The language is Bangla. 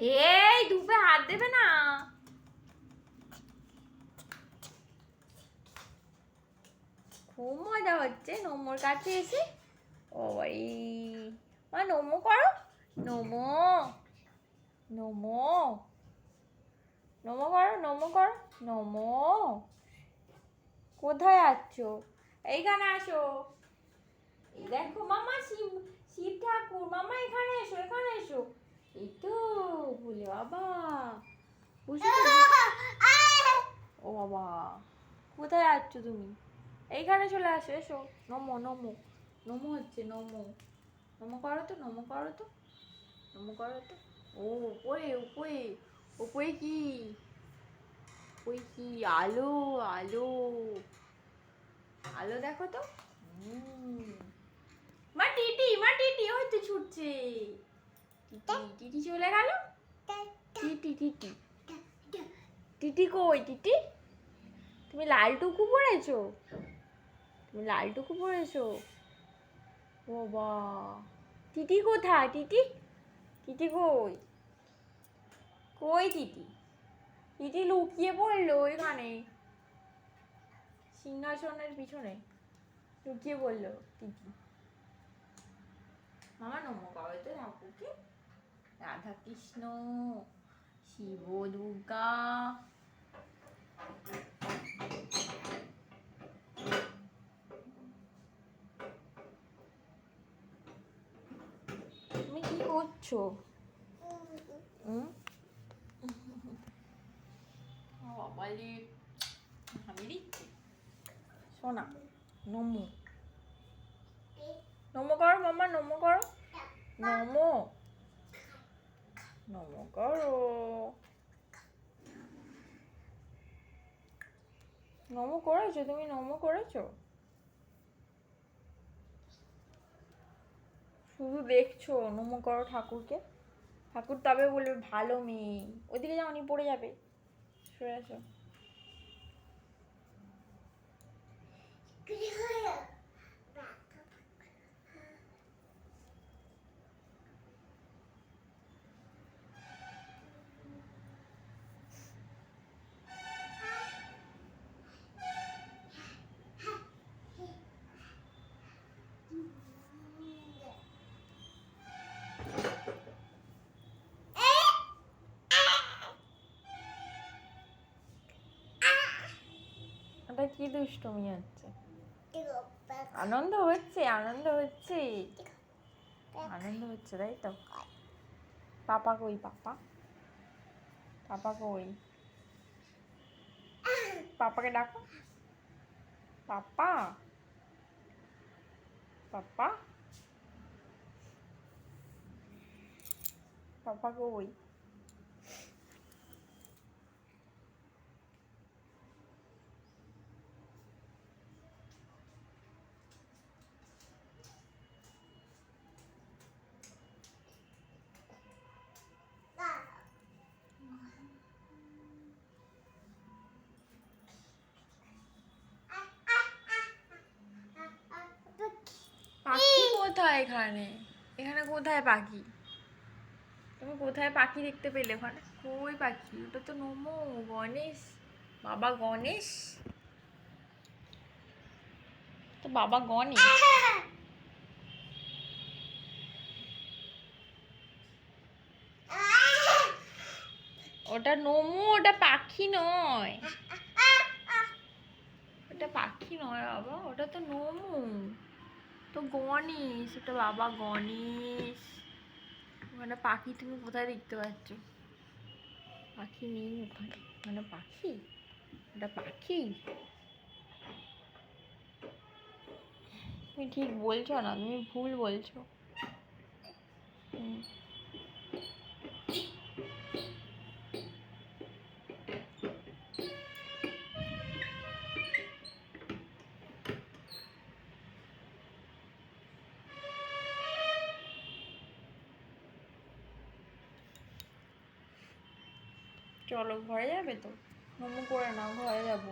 এই, দুপে হাত দেবে না। খুব মজা হচ্ছে, নমোর কাছে এসে। ও মা, নমো করো। নমো নমো নমো করো নমো করো, নমো। কোথায় আছো? এইখানে আসো। দেখো মামা শিব শিব ঠাকুর মামা এখানে এসো এখানে এসো এই তো বলে বাবা বুঝতে ও বাবা। কোথায় আছো তুমি? এইখানে চলে আসো এসো। নমো নমো। নমো হচ্ছে নমো। নমো করো তো নমো করো তো। নমো করো তো। ও উপরে উপরে উপরে কি? ওই কি? আলো আলো। আলো দেখো তো। মা টিটি মা টিটি ওই তো ছুটছে। টিটি টিটি চলে গেল? টিটি টিটি। টিটি কই টিটি তুমি লাল টুকু পরেছো তুমি লাল টুকু পরেছো ও বা। টিটি কোথায়? টিটি টিটি কই? কই টিটি টিটি লুকিয়ে পড়ল এখানে সিংহাসনের পিছনে। লুকিয়ে পড়ল টিটি মামা নমো কবে তো রাধা কৃষ্ণ শিব দুর্গা তুমি কি করছ? হুম? বাবালি আমি দিচ্ছি। শোনা নমো। নমো করো মামা নমো করো। নমো। নমো করো নমো করেছ? তুমি নমো করেছ? শুধু দেখছ নমো করো ঠাকুরকে? ঠাকুর তবে বলবে, ভালো মেয়ে। ওইদিকে যাওনি পড়ে যাবে। সরে আসো কি দুষ্টমি হচ্ছে? আনন্দ হচ্ছে আনন্দ হচ্ছে। আনন্দ হচ্ছে তাই তো? পাপা কই পাপা? পাপা কই? পাপাকে ডাকো। পাপা? পাপা? পাপা কই পাখি কোথায় এখানে? এখানে কোথায় পাখি? তুমি কোথায় পাখি দেখতে পেলে ওখানে? কই পাখি? ওটা তো নমো, গণেশ। বাবা গণেশ? তো বাবা গণেশ? ওটা নমো, ওটা পাখি নয়। ওটা পাখি নয় বাবা, ওটা তো নমো। তো গণেশ, ওটা বাবা গণেশ। ওখানে পাখি তুমি কোথায় দেখতে পাচ্ছ? পাখি নেই ওখানে। মানে পাখি? ওটা পাখি? তুমি ঠিক বলছো না, তুমি ভুল বলছো। হুম। চলো ঘরে যাবে তো? মোমো করে নাও ঘরে যাব।